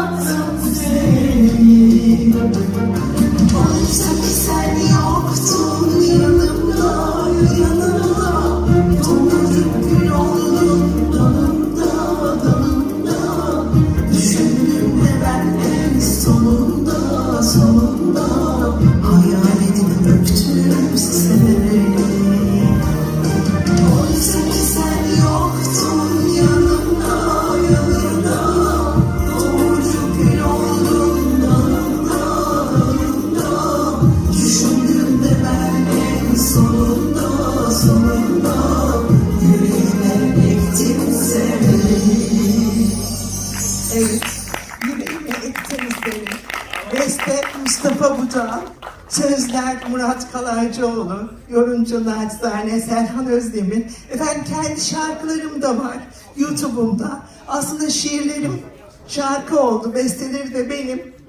Anlatsın seni sonunda Mustafa Bucan, sözler Murat Kalaycıoğlu, yorumculuğu Hastane Serhan Özdemir. Efendim kendi şarkılarım da var YouTube'umda. Aslında şiirlerim şarkı oldu, besteleri de benim.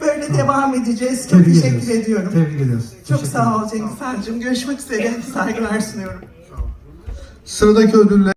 Böyle devam edeceğiz. Çok Tebrik teşekkür ediyoruz. ediyorum. Tebrik ediyoruz. Çok sağ ol Cengiz Han'cığım. Görüşmek üzere. Saygılar sunuyorum. Sıradaki ödülle